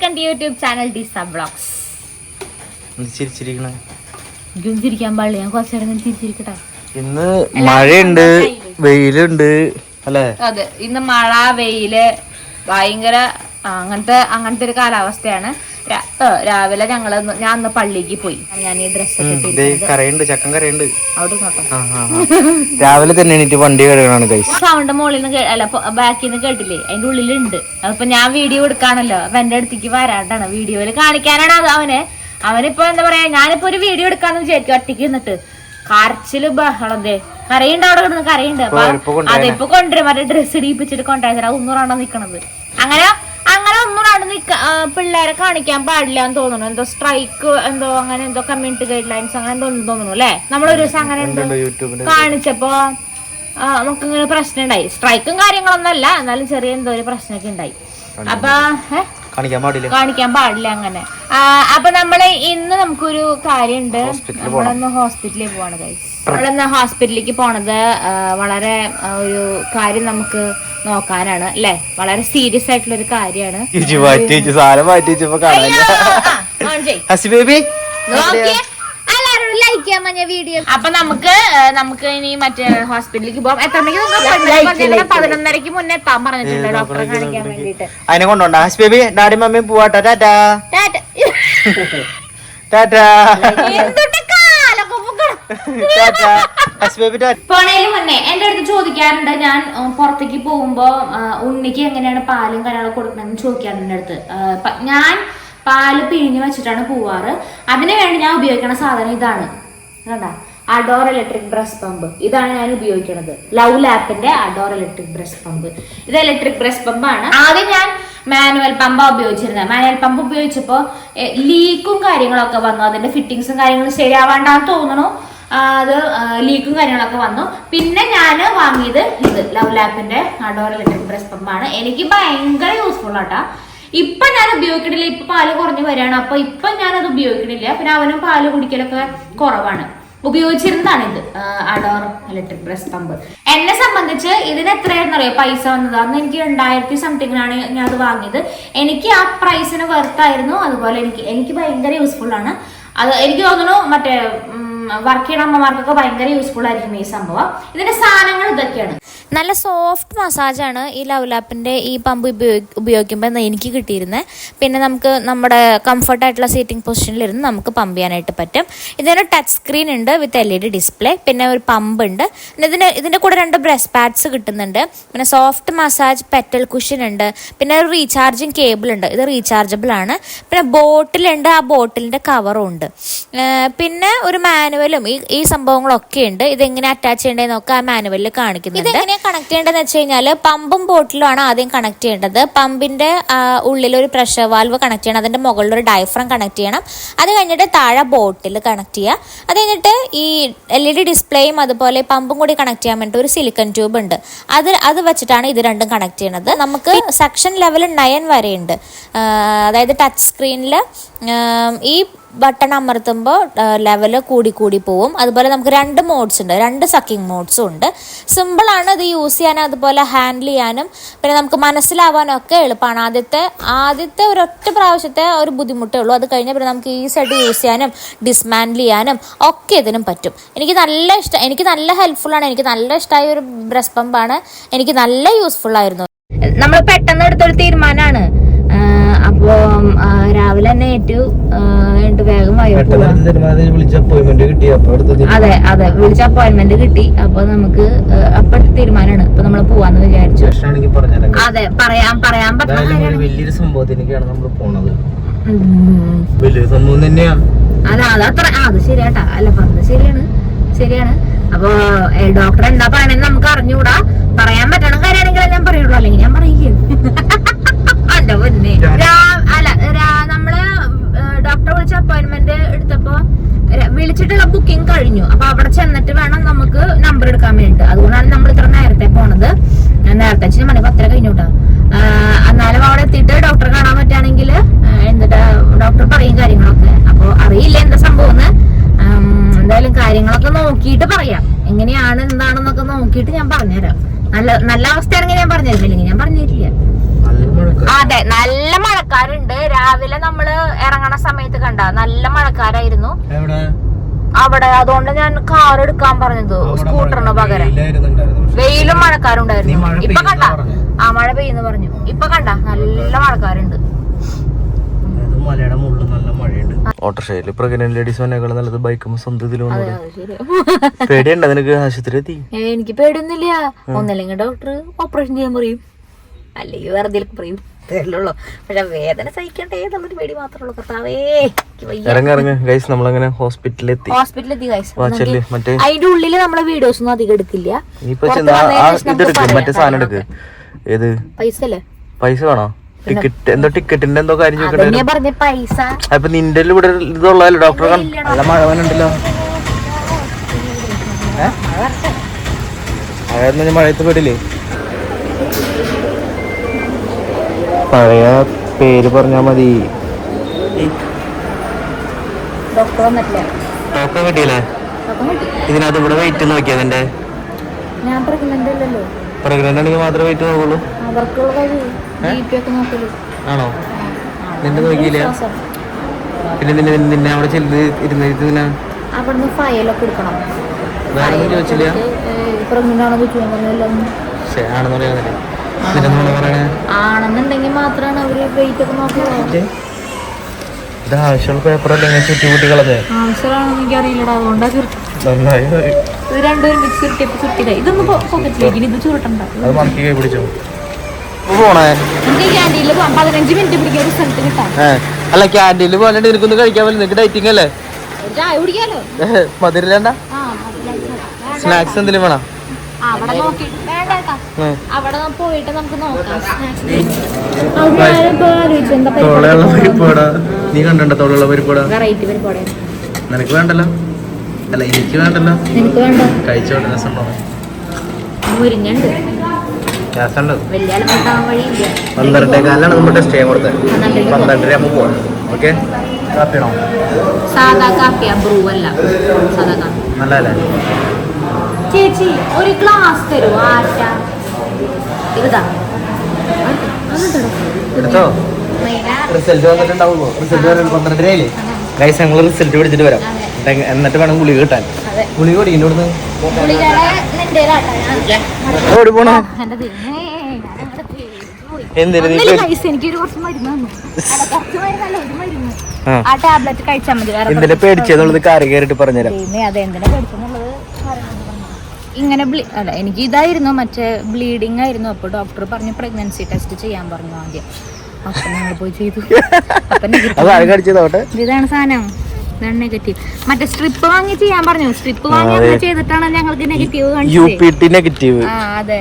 Welcome to YouTube channel D sub blogs ചിരിക്കാൻ പാടില്ല. ഞാൻ കുറച്ചു നേരം ചിരിച്ചിരിക്കട്ടെ? ഇന്ന് മഴയുണ്ട് വെയിലുണ്ട് അല്ലേ? അതെ. ഇന്ന് മഴ വെയിൽ ഭയങ്കര അങ്ങനത്തെ അങ്ങനത്തെ ഒരു കാലാവസ്ഥയാണ്. രാവിലെ ഞങ്ങൾ ഞാൻ അന്ന് പള്ളിക്ക് പോയി. ഞാൻ ഈ ഡ്രസ് കരയുണ്ട് ചക്കൻ കരയുണ്ട്. രാവിലെ തന്നെ എണീറ്റ് വണ്ടി കഴുകണാണ് സൗണ്ട് മുകളിൽ നിന്ന് അല്ല ബാക്കിൽ നിന്ന് കേട്ടില്ലേ? അതിന്റെ ഉള്ളിലുണ്ട്. അതിപ്പോ ഞാൻ വീഡിയോ എടുക്കാണല്ലോ. അപ്പൊ എന്റെ അടുത്തേക്ക് വരാണ്ടാണ്. വീഡിയോയിൽ കാണിക്കാനാണ് അത് അവന്. അവനിപ്പോ എന്താ പറയാ ഞാനിപ്പോ ഒരു വീഡിയോ എടുക്കാന്ന് വിചാരിക്കും ഒറ്റയ്ക്ക് നിന്നിട്ട്. കരച്ചിൽ ബഹളം ദേ. കരയുണ്ട് അവിടെ കിടന്ന് കരയുണ്ട്. അപ്പൊ. അതിപ്പോ കൊണ്ടുവരും. മറ്റേ ഡ്രസ്സ് ഇടിപ്പിച്ചിട്ട് കൊണ്ടുവരാൻ ഒന്നൂറാണോ നിക്കണത്? അങ്ങനെ അങ്ങനെ അവിടെ നിക്ക പിള്ളേരെ കാണിക്കാൻ പാടില്ല എന്ന് തോന്നുന്നു. എന്തോ സ്ട്രൈക്ക് എന്തോ അങ്ങനെ എന്തോ കമ്മ്യൂണിറ്റി ഗൈഡ് ലൈൻസ് അങ്ങനെ എന്തോ തോന്നുന്നു അല്ലേ? നമ്മളൊരു ദിവസം അങ്ങനെ എന്തോ കാണിച്ചപ്പോ നമുക്ക് ഇങ്ങനെ പ്രശ്നം ഉണ്ടായി സ്ട്രൈക്കും കാര്യങ്ങളൊന്നും അല്ല എന്നാലും ചെറിയ എന്തോ ഒരു പ്രശ്നമൊക്കെ ഉണ്ടായി. അപ്പൊ കാണിക്കാൻ പാടില്ല? കാണിക്കാൻ പാടില്ല അങ്ങനെ. അപ്പൊ നമ്മൾ ഇന്ന് നമുക്കൊരു കാര്യമുണ്ട്. നമ്മളൊന്ന് ഹോസ്പിറ്റലിൽ പോവാണ് guys. നമ്മളിന്ന് ഹോസ്പിറ്റലിലേക്ക് പോണത് വളരെ ഒരു കാര്യം നമുക്ക് നോക്കാനാണ് അല്ലെ? വളരെ സീരിയസ് ആയിട്ടുള്ള ഒരു കാര്യമാണ് ഹസി ബേബി വീഡിയോ. അപ്പൊ നമുക്ക് നമുക്ക് ഇനി മറ്റേ ഹോസ്പിറ്റലിലേക്ക് പോകാം എത്ര മണിക്ക്? പതിനൊന്നരക്ക് മുന്നേ എത്താൻ പറഞ്ഞിട്ടുണ്ട്. ഡോക്ടറെ കാണിക്കാൻ വേണ്ടിട്ട് അതിനെ കൊണ്ടോണ്ടാ ഹസ്ബേബി ഡാഡി മമ്മിയും പോവാട്ടോ. ടാറ്റാ. ടാറ്റാ. ബേബി മുന്നേ എന്റെ അടുത്ത് ചോദിക്കാറുണ്ട്. ഞാൻ പുറത്തേക്ക് പോകുമ്പോ ഉണ്ണിക്ക് എങ്ങനെയാണ് പാലും കാര്യങ്ങളും കൊടുക്കണമെന്ന് ചോദിക്കാറുണ്ട് എന്റെ അടുത്ത്. ഞാൻ പാൽ പിഴിഞ്ഞ് വെച്ചിട്ടാണ് പോവാറ്. അതിനു വേണ്ടി ഞാൻ ഉപയോഗിക്കുന്ന സാധനം ഇതാണ്. കണ്ട? അഡോർ ഇലക്ട്രിക് ബ്രഷ് പമ്പ് ഇതാണ് ഞാൻ ഉപയോഗിക്കുന്നത് ലവ് ലാപ്പിന്റെ അഡോർ ഇലക്ട്രിക് ബ്രഷ് പമ്പ് ഇത് ഇലക്ട്രിക് ബ്രഷ് പമ്പാണ് ആദ്യം ഞാൻ മാനുവൽ പമ്പാണ് ഉപയോഗിച്ചിരുന്നത് മാനുവൽ പമ്പ് ഉപയോഗിച്ചപ്പോൾ ലീക്കും കാര്യങ്ങളൊക്കെ വന്നു. അതിന്റെ ഫിറ്റിങ്സും കാര്യങ്ങളും ശരിയാവാണ്ടാന്ന് തോന്നുന്നു ആ, അത് ലീക്കും കാര്യങ്ങളൊക്കെ വന്നു. പിന്നെ ഞാൻ വാങ്ങിയത് ഇത് ലവ് ലാപ്പിന്റെ ഇലക്ട്രിക് ബ്രഷ് പമ്പാണ് എനിക്ക് ഭയങ്കര യൂസ്ഫുൾ ആട്ടാ. ഇപ്പൊ ഞാൻ ഉപയോഗിക്കണില്ല. ഇപ്പൊ പാൽ കുറഞ്ഞു വരികയാണ്. അപ്പൊ ഇപ്പൊ അത് ഉപയോഗിക്കണില്ല. പിന്നെ അവനും പാൽ കുടിക്കലൊക്കെ കുറവാണ്. ഉപയോഗിച്ചിരുന്നതാണ് ഇത് അഡോർ ഇലക്ട്രിക് ബ്രഷ് പമ്പ് എന്നെ സംബന്ധിച്ച് ഇതിന് എത്രയായിരുന്നു അറിയോ പൈസ വന്നത്. അന്ന് എനിക്ക് രണ്ടായിരത്തി സംതിങ്ങിനാണ് ഞാൻ അത് വാങ്ങിയത്. എനിക്ക് ആ പ്രൈസിന് വെർത്തായിരുന്നു അതുപോലെ എനിക്ക് എനിക്ക് ഭയങ്കര യൂസ്ഫുൾ ആണ്. അത് എനിക്ക് തോന്നുന്നു മറ്റേ വർക്ക് ചെയ്യണ അമ്മമാർക്കൊക്കെ ഭയങ്കര യൂസ്ഫുൾ ആയിരിക്കും ഈ സംഭവം. ഇതിന്റെ സാധനങ്ങൾ ഇതൊക്കെയാണ്. നല്ല സോഫ്റ്റ് മസാജാണ് ഈ ലവ് ലാപ്പിന്റെ ഈ പമ്പ് ഉപയോഗി ഉപയോഗിക്കുമ്പോൾ എനിക്ക് കിട്ടിയിരുന്നത് പിന്നെ നമുക്ക് നമ്മുടെ കംഫർട്ടായിട്ടുള്ള സീറ്റിംഗ് പൊസിഷനിൽ പൊസിഷനിലിരുന്ന് നമുക്ക് പമ്പ് ചെയ്യാനായിട്ട് പറ്റും. ഇതിനൊരു ടച്ച് സ്ക്രീൻ ഉണ്ട് with L E D display പിന്നെ ഒരു പമ്പ് ഉണ്ട്. പിന്നെ ഇതിന് ഇതിന്റെ കൂടെ രണ്ട് ബ്രസ്റ്റ് പാഡ്സ് കിട്ടുന്നുണ്ട്. പിന്നെ സോഫ്റ്റ് മസാജ് പെറ്റൽ കുഷൻ ഉണ്ട്. പിന്നെ ഒരു റീചാർജിങ് കേബിൾ ഉണ്ട്. ഇത് റീചാർജബിൾ ആണ്. പിന്നെ ബോട്ടിലുണ്ട് ആ ബോട്ടിലിന്റെ കവറും ഉണ്ട്. പിന്നെ ഒരു മാനുവലും ഈ ഈ സംഭവങ്ങളൊക്കെ ഉണ്ട്. ഇതെങ്ങനെ അറ്റാച്ച് ചെയ്യേണ്ടതെന്നൊക്കെ ആ മാനുവലിൽ കാണിക്കുന്നുണ്ട്. ഇതെങ്ങനെ കണക്ട് ചെയ്യേണ്ടതെന്ന് വെച്ച് കഴിഞ്ഞാൽ പമ്പും ബോട്ടിലും ആണ് ആദ്യം കണക്ട് ചെയ്യേണ്ടത്. പമ്പിന്റെ ഉള്ളിൽ ഒരു പ്രഷർ വാൽവ് കണക്ട് ചെയ്യണം. അതിന്റെ മുകളിൽ ഒരു ഡയഫ്രം കണക്ട് ചെയ്യണം. അത് കഴിഞ്ഞിട്ട് താഴെ ബോട്ടിൽ കണക്ട് ചെയ്യുക. അത് കഴിഞ്ഞിട്ട് ഈ എൽ ഇ ഡി ഡിസ്പ്ലേയും അതുപോലെ പമ്പും കൂടി കണക്ട് ചെയ്യാൻ വേണ്ടി ഒരു സിലിക്കൺ ട്യൂബ് ഉണ്ട്. അത് അത് വെച്ചിട്ടാണ് ഇത് രണ്ടും കണക്ട് ചെയ്യണത്. നമുക്ക് സെക്ഷൻ ലെവൽ നയൻ വരെയുണ്ട്. ഉണ്ട് അതായത് ടച്ച് സ്ക്രീനിൽ ഈ ബട്ടൺ അമർത്തുമ്പോൾ ലെവൽ കൂടി കൂടി പോവും. അതുപോലെ നമുക്ക് രണ്ട് മോഡ്സ് ഉണ്ട്. രണ്ട് സക്കിംഗ് മോഡ്സും ഉണ്ട്. സിമ്പിളാണ് ഇത് യൂസ് ചെയ്യാനും അതുപോലെ ഹാൻഡിൽ ചെയ്യാനും. പിന്നെ നമുക്ക് മനസ്സിലാവാനും ഒക്കെ എളുപ്പമാണ്. ആദ്യത്തെ ആദ്യത്തെ ഒരൊറ്റ പ്രാവശ്യത്തെ ഒരു ബുദ്ധിമുട്ടേ ഉള്ളൂ. അത് കഴിഞ്ഞാൽ പിന്നെ നമുക്ക് ഈസിയായിട്ട് യൂസ് ചെയ്യാനും ഡിസ്മാൻഡിൽ ചെയ്യാനും ഒക്കെ ഇതിനും പറ്റും. എനിക്ക് നല്ല ഇഷ്ടം എനിക്ക് നല്ല ഹെൽപ്ഫുള്ളാണ് എനിക്ക് നല്ല ഇഷ്ടമായ ഒരു ബ്രസ്റ്റ് പമ്പാണ് എനിക്ക് നല്ല യൂസ്ഫുൾ ആയിരുന്നു. നമ്മൾ പെട്ടെന്ന് എടുത്തൊരു തീരുമാനമാണ് അപ്പോ രാവിലെ തന്നെ ഏറ്റു എന്നിട്ട് വേഗം അതെ അതെ വിളിച്ച അപ്പോയിന്റ്മെന്റ് കിട്ടി അപ്പൊ നമുക്ക് അപ്പൊ തീരുമാനമാണ് ഇപ്പൊ നമ്മൾ പോവാന്ന് വിചാരിച്ചു. അതെ പറയാൻ പറയാൻ പറ്റുന്ന വലിയൊരു സംഭവത്തിനൊക്കെയാണ് നമ്മൾ പോണത്. വലിയൊരു സംഭവം തന്നെയാ. അതെ അത് അത്ര ആ, അത് ശരിയാട്ടാ. അല്ല പറഞ്ഞത് ശരിയാണ് ശരിയാണ്. അപ്പൊ ഡോക്ടർ എന്താ പറയണെന്ന് നമുക്ക് അറിഞ്ഞുകൂടാ. പറയാൻ പറ്റണ കാര്യമാണെങ്കിൽ ഞാൻ പറയുള്ളൂ അല്ലെങ്കിൽ ഞാൻ പറയില്ലേ അല്ല പൊന്നെ അല്ല നമ്മൾ ഡോക്ടറെ വിളിച്ച അപ്പോയിന്റ്മെന്റ് എടുത്തപ്പോ വിളിച്ചിട്ടുള്ള ബുക്കിംഗ് കഴിഞ്ഞു. അപ്പൊ അവിടെ ചെന്നിട്ട് വേണം നമുക്ക് നമ്പർ എടുക്കാൻ വേണ്ടിട്ട് അതുകൊണ്ടാണ് നമ്മൾ ഇത്ര നേരത്തെ പോണത്. നേരത്തെ വെച്ച് മണി പത്തര കഴിഞ്ഞു കേട്ടോ എന്നാലും അവിടെ എത്തിയിട്ട് ഡോക്ടറെ കാണാൻ പറ്റുകയാണെങ്കിൽ എന്നിട്ട് ഡോക്ടർ പറയും കാര്യങ്ങളൊക്കെ. അപ്പൊ അറിയില്ല എന്താ സംഭവം എന്തായാലും കാര്യങ്ങളൊക്കെ നോക്കിയിട്ട് പറയാം. എങ്ങനെയാണ് എന്താണെന്നൊക്കെ നോക്കിയിട്ട് ഞാൻ പറഞ്ഞുതരാം. നല്ല നല്ല അവസ്ഥയാണെങ്കിൽ ഞാൻ പറഞ്ഞുതരും. ഇല്ലെങ്കിൽ ഞാൻ പറഞ്ഞിട്ടില്ല അതെ നല്ല മഴക്കാരുണ്ട് രാവിലെ നമ്മൾ ഇറങ്ങണ സമയത്ത് കണ്ട നല്ല മഴക്കാരായിരുന്നു അവിടെ അതുകൊണ്ട് ഞാൻ കാർ എടുക്കാൻ പറഞ്ഞത് സ്കൂട്ടറിന് പകരം. വെയിലും മഴക്കാരുണ്ടായിരുന്നു ഇപ്പൊ കണ്ട? ആ മഴ പെയ്യുന്നു പറഞ്ഞു. ഇപ്പൊ കണ്ട? നല്ല മഴക്കാരുണ്ട് ഓട്ടോറിക്ഷയിൽ പ്രഗ്നന്റ് ലേഡീസ് വന്നേക്കാൾ നല്ലത് ബൈക്കും സ്വന്തം ഇതിലും പേടിയുണ്ട് നിനക്ക്? ആശുപത്രി എത്തി? എനിക്ക് പേടിയൊന്നുമില്ല. ഒന്നല്ലെങ്കിൽ ഡോക്ടർ ഓപ്പറേഷൻ ചെയ്യാൻ പറയും. അല്ലെങ്കിൽ വേറെ എന്തെങ്കിലും പറയും ഉള്ളൂ പക്ഷെ വേദന സഹിക്കണ്ടേ എന്നുള്ളൊരു പേടി മാത്രമേ ഉള്ളൂ. കർത്താവേ നമ്മളങ്ങനെ അതിന്റെ ഉള്ളിൽ നമ്മളെ വീഡിയോസ് ഒന്നും അധികം എടുക്കില്ല പൈസ അല്ലേ? പൈസ വേണോ? ടിക്കറ്റ് എന്തോ ടിക്കറ്റിന്റെ എന്തോ കാര്യം പൈസ. അപ്പൊ നിന്റെ ഇവിടെ ഇതുള്ളതല്ലോ? കണ്ട് നല്ല മഴ മഴയത്ത് പെടില്ലേ? പഴയ പേര് പറഞ്ഞാ മതി. ടോക്കൺ കിട്ടിയില്ലേ? ഇതിനകത്ത് ഇവിടെ വെയിറ്റ് നോക്കിയാ നിന്റെ ഞാൻ പ്രഗ്നന്റ് ആണെങ്കിൽ മാത്രമേ വെയിറ്റ് നോക്കുള്ളൂ. ആണോ? നിന്റെ നോക്കിയില്ല? പിന്നെ നിന്നെ നിന്നെ അവിടെ ചെല്ല് ഇരുന്നിട്ട് ഇങ്ങനെ അവിടുന്ന് ഫയലൊക്കെ എടുക്കണം. വേറെ ഒന്നും ചോദിച്ചില്ല? പ്രഗ്നന്റ് ആണോ ചോദിച്ചു ആണെന്ന് ആണെന്നുണ്ടെങ്കിൽ മാത്രമാണ് അവർ വെയിറ്റ് ഒക്കെ നോക്കുന്നത് ഇത് ആവശ്യമുള്ള പേപ്പറല്ലേ ഇങ്ങനെ ചുറ്റി കുട്ടികളത് ആവശ്യമാണെന്ന് എനിക്ക് അറിയില്ലടാ അതുകൊണ്ടാ ചുരുട്ടി നന്നായി ഇത് രണ്ടുപേരും മിക്സ് ചുരുട്ടിയപ്പോ ചുരുട്ടില്ല ഇതൊന്ന് പോക്കറ്റിലേക്ക് ഇത് ചുരുട്ടണ്ട അത് മറക്കി കൈ പിടിച്ചോ. അല്ല ക്യാന്റീനിൽ പോലെ നിനക്കൊന്ന് കഴിക്കാൻ പറ്റില്ല. നിനക്ക് ഡൈറ്റിംഗ് അല്ലേ? മനസ്സിലായി. സ്നാക്സ് എന്തെങ്കിലും വേണം? കേട്ടാ. അവിടെ പോയിട്ട് നമുക്ക് നോക്കാം. തോളയുള്ള പരിപ്പോടാ നീ കണ്ടോ തോളുള്ള പരിപ്പോടാ നിനക്ക് വേണ്ടല്ലോ. അല്ല എനിക്ക് വേണ്ടല്ലോ. നിനക്ക് വേണ്ട? കഴിച്ചോട്ടെ രസമുണ്ടോ വഴിയില്ല. പന്ത്രണ്ടേ കാലാണ് നമ്മൾ ടെസ്റ്റ് ചെയ്യാൻ കൊടുത്തത്. പന്ത്രണ്ടര ആകുമ്പോൾ പോവാം. ഓക്കെ? കാപ്പിയാണോ സാധാ കാപ്പിയാ ബ്രൂ അല്ല. സാധാ കാപ്പി. നല്ലതല്ലേ? ചേച്ചി ഒരു ഗ്ലാസ് തരുമോ ആശ. ഇതാ. എടുത്തോ? റിസൾട്ട് വന്നിട്ടുണ്ടാവുമോ? റിസൾട്ട് വന്നിട്ട് പന്ത്രണ്ടരയില്ലേ ഗൈസ് ഞങ്ങൾ റിസൾട്ട് പിടിച്ചിട്ട് വരാം. എന്നിട്ട് വേണം ഗുളിക കിട്ടാൻ. ഗുളിക കുടിക്കുന്നു ഇവിടുന്ന്. ഓടി പോണോ. എന്തിനു നീ ഒന്നിൽ പേടി- പൈസ എനിക്കൊരു കുറച്ച് മരുന്ന് തന്നു. അല്ല കുറച്ച് മരുന്നല്ല ഒരു മരുന്ന്. ആ. ആ ടാബ്ലറ്റ് കഴിച്ചാൽ മതി വേറെ പേടിച്ചെന്നുള്ളത് കാറി കയറിട്ട് പറഞ്ഞുതരാം ദൈവമേ, അത് എന്തിനാ പേടിച്ചെന്നുള്ളത് പറയണമെന്ന് പറഞ്ഞു. ഇങ്ങനെ ബ്ലീ അല്ല എനിക്ക് ഇതായിരുന്നു മറ്റേ ബ്ലീഡിങ് ആയിരുന്നു. അപ്പോൾ ഡോക്ടർ പറഞ്ഞു പ്രഗ്നൻസി ടെസ്റ്റ് ചെയ്യാൻ പറഞ്ഞു ആദ്യം. അപ്പം ഞങ്ങൾ പോയി ചെയ്തു. അപ്പൊ ഇതാണ് സാധനം. ഇതാണ് നെഗറ്റീവ് മറ്റേ സ്ട്രിപ്പ് വാങ്ങി ചെയ്യാൻ പറഞ്ഞു. സ്ട്രിപ്പ് വാങ്ങി അങ്ങനെ ചെയ്തിട്ടാണ് ഞങ്ങൾക്ക് നെഗറ്റീവ് കാണിച്ചത്. നെഗറ്റീവ് ആ അതെ.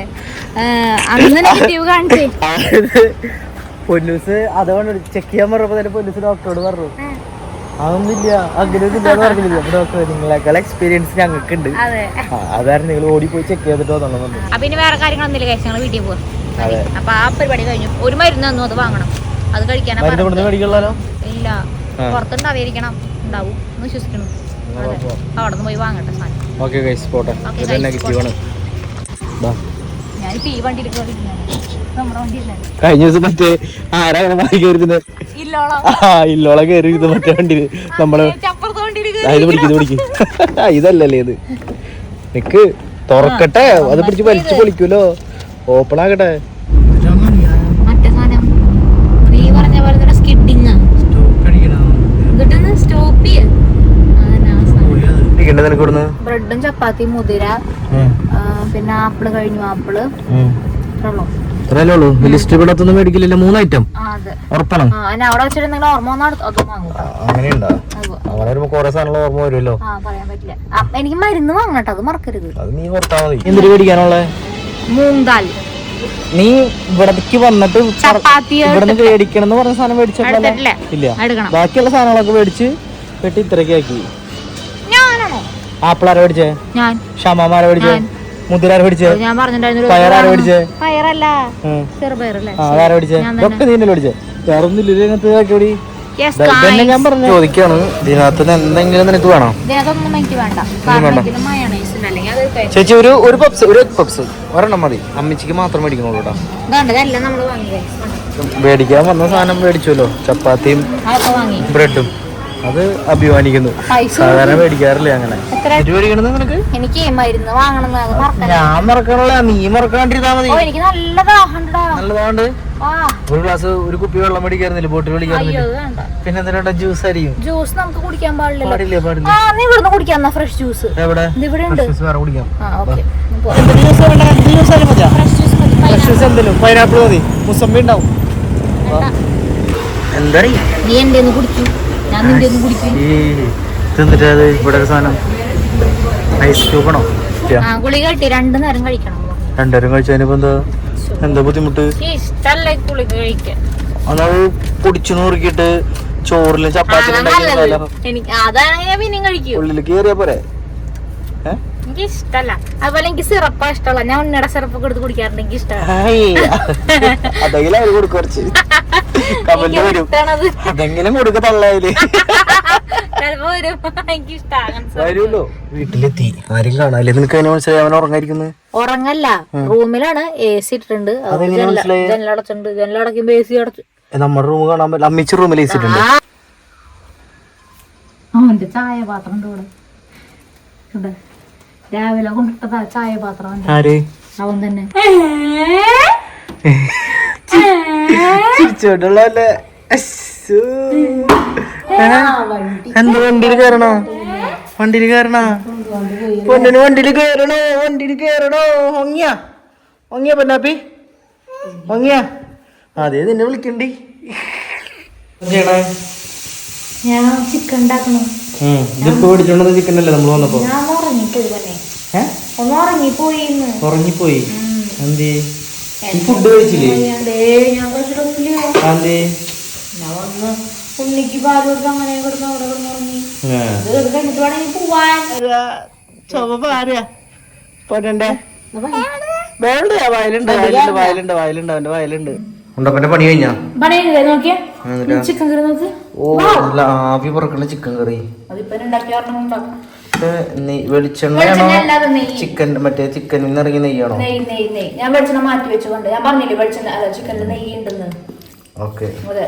അന്ന് നെഗറ്റീവ് കാണിച്ചേ. പൊന്നൂസ് അതുകൊണ്ട് ചെക്ക് ചെയ്യാൻ പറഞ്ഞപ്പോ തന്നെ പൊന്നൂസ് ഡോക്ടറോട് പറഞ്ഞു. അതൊന്നുമില്ല എന്ന് പറഞ്ഞില്ല. നിങ്ങളെക്കാൾ എക്സ്പീരിയൻസ് ഞങ്ങൾക്ക് ഉണ്ട് അതെ അതായിരുന്നു നിങ്ങൾ ഓടിപ്പോയി ചെക്ക് ചെയ്തിട്ടോ അപ്പൊ ഇനി വേറെ കാര്യങ്ങളൊന്നുമില്ല കഴിച്ച് ഞങ്ങൾ വീട്ടിൽ പോവാം. അപ്പൊ ആ പരിപാടി കഴിഞ്ഞു. ഒരു മരുന്ന് തന്നു അത് വാങ്ങണം. അത് കഴിക്കാനാ ഇല്ല. ഉണ്ടാവും. എന്ന് വിശ്വസിക്കണം അതെ. അവിടെ നിന്ന് പോയി വാങ്ങട്ടെ സാധനം. ഓക്കെ ഗൈസ് പോട്ടെ. ഞാനിപ്പോ ഈ നമ്മുടെ വണ്ടി ഇല്ലേ കഴിഞ്ഞ ദിവസം മറ്റേ ആരാ വാങ്ങി കയറുന്നത് ഇല്ലോളോ? കേറി ഇല്ലോളെ കയറി ഇത് മറ്റേ വണ്ടി നമ്മൾ ഇത് പിടിക്കും ഇത് പിടിക്കും. ഇതല്ലല്ലേ ഇത്? നിക്ക് തുറക്കട്ടെ അത് പിടിച്ച് വലിച്ചു പൊളിക്കൂലോ ഓപ്പൺ ഇവിടുന്ന്. ബ്രെഡും ചപ്പാത്തി മുതിര പിന്നെ ആപ്പിൾ കഴിഞ്ഞു ആപ്പിൾ. ഇത്രേ ഇത്രയല്ലേ ഉള്ളൂ. ലിസ്റ്റ് ഇവിടെ ഒന്നും മേടിക്കില്ലല്ലോ മൂന്ന് ഐറ്റം ഉറപ്പാണ്? അവിടെ ഓർമ്മ അങ്ങനെയുണ്ടോ? അങ്ങനെ വരുമ്പോ കൊറേ സാധനങ്ങൾ ഓർമ്മ വരുമല്ലോ. എനിക്ക് മരുന്ന് വാങ്ങട്ടോ അത് മറക്കരുത്. അത് നീ ഓർത്താ മതി. എന്തിനു മേടിക്കാനുള്ള? മൂന്താൽ നീ ഇവിടേക്ക് വന്നിട്ട് ഇവിടുന്ന് മേടിക്കണം പറഞ്ഞ സാധനം മേടിച്ചിട്ടല്ലേ ഇല്ല. ബാക്കിയുള്ള സാധനങ്ങളൊക്കെ മേടിച്ച് പെട്ടി ഇത്രയൊക്കെ ആക്കി. ആപ്പിളാരെ മേടിച്ചേ? ഷമാമാരെ മേടിച്ചേ? ഞാൻ. മുതിര ആരെ മേടിച്ചേ അത് ഞാൻ പറഞ്ഞിട്ടുണ്ടായിരുന്നു മേടിച്ചേ പയറല്ല. ചെറുപയറല്ലേ ആ പിടിച്ചേ? ഇതൊക്കെ നീ പിടിച്ചേ? മേടിച്ചേ വേറെ ഒന്നും ഇല്ല ഇതിനകത്ത് ആക്കിയോടി യെസ് ഞാൻ പറഞ്ഞു. ചോദിക്കാണ് ഇതിനകത്ത് എന്തെങ്കിലും നിനക്ക് വേണോ? ചേച്ചി ഒരു ഒരു പപ്സ് ഒരു പപ്സ്. ഒരെണ്ണം മതി. അമ്മച്ചിക്ക് മാത്രം മേടിക്കണുള്ളൂ കേട്ടോ. guys. മേടിക്കാൻ വന്ന സാധനം മേടിച്ചല്ലോ. ചപ്പാത്തിയും ബ്രെഡും. അത് അഭിമാനിക്കുന്നു. സാധാരണ മേടിക്കാറില്ല അങ്ങനെ? എനിക്ക് മരുന്ന് വാങ്ങണം ഞാൻ മറക്കണല്ല നീ മറക്കാണ്ടിരുന്നാ മതി. ഓ എനിക്ക് നല്ല ദാഹണ്ടാ നല്ലതാണ്ട്. ആ. ഒരു ഗ്ലാസ് ഒരു കുപ്പി വെള്ളം മേടിക്കാറുന്നില്ല ബോട്ടിൽ മേടിക്കാറുന്നില്ല അത് പിന്നെ എന്തിനാ ജ്യൂസ് ആയിരിക്കും ജ്യൂസ് നമുക്ക് കുടിക്കാൻ പാടില്ല പാടില്ല പാടില്ല? ആ നീ ഇവിടുന്ന് കുടിക്കാം ഫ്രഷ് ജ്യൂസ് എവിടെ? ഇവിടെ ഉണ്ട്. ജ്യൂസ് വേറെ കുടിക്കാം. ആ ഓക്കെ എന്ത് ജ്യൂസ് വേണ്ട ജ്യൂസ് ആയാലും ഫ്രഷ് ജ്യൂസ് മതി. ഫ്രഷ് ജ്യൂസ് എന്തെങ്കിലും? പൈനാപ്പിൾ മതി. മുസമ്മി ഉണ്ടാവും. എന്താ നീ എന്റെ കുടിക്കൂ ഞാൻ നിന്റെ ഒന്ന് കുടിക്കും തിന്നിട്ട് അത് ഇവിടെ ഒരു സാധനം ഐസ് ക്യൂബ് ആ ഗുളിക കിട്ടി രണ്ടു നേരം കഴിക്കണം. രണ്ടുപേരും കഴിച്ചതിനിപ്പോ എന്താ? എന്താ ബുദ്ധിമുട്ട്? ഇഷ്ടല്ല ഗുളിക കഴിക്കാൻ. അന്നത് പൊടിച്ചു നുറുക്കിയിട്ട് ചോറിലും കഴിക്കൂ. ഉള്ളിൽ കയറിയാ പോരെ? എനിക്ക് ഇഷ്ടല്ല. അതുപോലെ എനിക്ക് സിറപ്പാ ഇഷ്ടമല്ല ഞാൻ ഉണ്ണിയുടെ സിറപ്പ് എടുത്ത് കുടിക്കാറുണ്ട്. എനിക്ക് ഇഷ്ടമാണ് ഹായ്. അതെങ്കിലും അവർ കൊടുക്കും കുറച്ച്. കമന്റ് വരും. അതെങ്കിലും കൊടുക്ക തള്ളയിൽ വരുമല്ലോ വീട്ടിലെത്തി. ആരും കാണാല്ലേ നിനക്ക് അതിനെ മനസ്സിലായി? അവൻ ഉറങ്ങായിരിക്കുന്നത് ഉറങ്ങല്ല. റൂമിലാണ് എ സി ഇട്ടിട്ടുണ്ട്. ജനലടച്ചിട്ടുണ്ട് ജനലടക്കുമ്പോ എ സി അടച്ചു. നമ്മുടെ റൂം കാണാൻ പറ്റില്ല. അമ്മിച്ച് റൂമിൽ വെച്ചിട്ടുണ്ട് അവന്റെ ചായ പാത്രം ഉണ്ട് ഇവിടെ. രാവിലെ കൊണ്ടിട്ടതാ ചായ പാത്രം അവൻ തന്നെ. എന്ത് വണ്ടിയിൽ കയറണോ? വണ്ടിയിൽ കയറണോ? പൊന്നിന് വണ്ടിയിൽ കയറണോ? വണ്ടിയിൽ കയറണോ? ഒങ്ങിയ ഒങ്ങിയ പൊന്നാപ്പി? ഒങ്ങിയ അതെ നിന്നെ വിളിക്കണ്ടി. ഞാൻ ചിക്കൻ ഉണ്ടാക്കണം. ഇതിപ്പോ മേടിച്ചോണ്ടത് ചിക്കൻ അല്ലേ നമ്മൾ വന്നപ്പോ? ഉറങ്ങിപ്പോയി എന്തേ? ഫുഡ് കഴിച്ചില്ലേ? ഉണ്ണിക്ക് പാൽ കൊടുത്ത് അങ്ങനെ അവിടെ ഇത് ഇത് കഴിഞ്ഞിട്ട് വേണമെങ്കിൽ പോവാൻ. പോരണ്ടേ? വേണ്ട വയലുണ്ട് വയലുണ്ട് വയലുണ്ട് വയലുണ്ട് അവന്റെ വയലുണ്ട്. ഉണ്ടപ്പന്റെ പണി കഴിഞ്ഞാ? പണിയില്ലേ നോക്കിയാ? ചിക്കൻ കറി നോക്ക്. ഓ നല്ല ആവി പറക്കണ ചിക്കൻ കറി. അതിപ്പോ ഉണ്ടാക്കി. നെയ് വെളിച്ചെണ്ണയാണോ വെളിച്ചെണ്ണ ചിക്കൻ മറ്റേ ചിക്കനിൽ നിന്ന് ഇറങ്ങി നെയ്യാണോ? നെയ്യ് നെയ്യ് നെയ്യ് ഞാൻ വെളിച്ചെണ്ണ മാറ്റി വെച്ചുകൊണ്ട് ഞാൻ പറഞ്ഞില്ലേ വെളിച്ചെണ്ണ അല്ല ചിക്കനിൽ നെയ്യ് ഉണ്ടെന്ന്. ഓക്കെ. അതെ.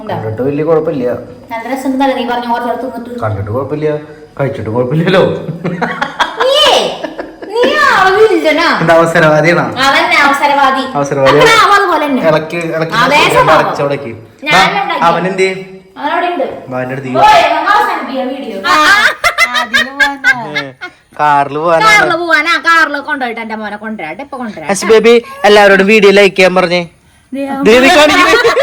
ഉണ്ടാ? കണ്ടിട്ട് വലിയ കുഴപ്പമില്ല. നല്ല രസം നീ പറഞ്ഞ കണ്ടിട്ട് കുഴപ്പമില്ല. കഴിച്ചിട്ട് കുഴപ്പമില്ലല്ലോ. അവസരവാദിയാണ്? അവസരവാദി. ഇളക്കി. അവനെന്തേ അവനവിടെ ഉണ്ട്. അവന്റെ അടുത്ത് കാറിൽ കാറിൽ പോവാനാ കാറിൽ കൊണ്ടുപോയിട്ട് എന്റെ മോനെ കൊണ്ടുവരാട്ടെ ഇപ്പൊ കൊണ്ടുവരാം എസ് ബേബി എല്ലാവരോടും വീഡിയോ ലൈക്ക് ചെയ്യാൻ പറഞ്ഞേ. ദേവി കാണിക്കുന്നു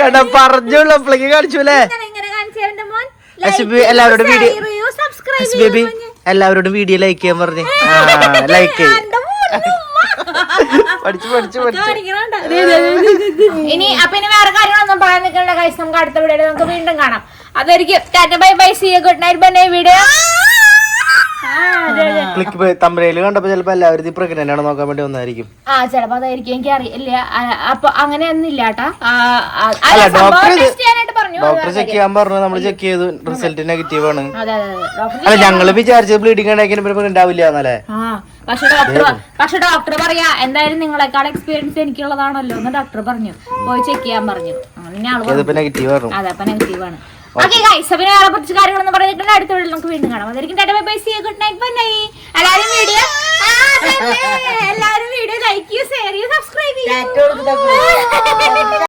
കട പറഞ്ഞുള്ള അപ്പളേക്ക് കാണിച്ചുല്ലേ? എസ് ബി എല്ലാവരോടും വീഡിയോ സബ്സ്ക്രൈബ് എസ് ബേബി എല്ലാവരോടും വീഡിയോ ലൈക്ക് ചെയ്യാൻ പറഞ്ഞേ. ലൈക്ക് പഠിച്ചു പഠിച്ചു പഠിച്ചു. ഇനി അപ്പൊ ഇനി വേറെ കാര്യങ്ങളൊന്നും പറയാൻ നിൽക്കണ്ട കൈസ് നമുക്ക് അടുത്ത വീഡിയോ നമുക്ക് വീണ്ടും കാണാം. അതായിരിക്കും. Tata bye bye see good night bye video click തമ്പനയിൽ കണ്ടപ്പോ ചിലപ്പോ എല്ലാവരും ഇത് പ്രഗ്നന്റ് ആണോ നോക്കാൻ വേണ്ടി വന്നായിരിക്കും. ആ ചിലപ്പോ അതായിരിക്കും. എനിക്ക് അറിയില്ല അപ്പൊ അങ്ങനെ പറഞ്ഞു ഡോക്ടർ ചെക്ക് ചെയ്യാൻ പറഞ്ഞു. നമ്മൾ ചെക്ക് ചെയ്തു. റിസൾട്ട് നെഗറ്റീവ് ആണ്. അല്ല ഞങ്ങൾ വിചാരിച്ചത് ബ്ലീഡിങ് ഉണ്ടാക്കിയ പ്രഗ്നന്റ് ആവില്ല എന്നല്ലേ? പക്ഷെ ഡോക്ടർ പക്ഷെ ഡോക്ടർ പറയാ എന്തായാലും നിങ്ങളെക്കാൾ എക്സ്പീരിയൻസ് എനിക്കുള്ളതാണല്ലോ എന്ന് ഡോക്ടർ പറഞ്ഞു. പോയി ചെക്ക് ചെയ്യാൻ പറഞ്ഞു. അങ്ങനെ അതെ അപ്പൊ നെഗറ്റീവ് ആണ്. ഓക്കെ ഗൈസ് പിന്നെ വേറെ കുറച്ച് കാര്യങ്ങളൊന്നും പറഞ്ഞിട്ടുണ്ട് അടുത്ത വീട്ടിൽ നമുക്ക് വീണ്ടും കാണാം. അതായിരിക്കും tata bye bye see good night bye എല്ലാവരും വീഡിയോ എല്ലാവരും വീഡിയോ ലൈക്ക് ചെയ്യൂ ഷെയർ ചെയ്യൂ സബ്സ്ക്രൈബ് ചെയ്യൂ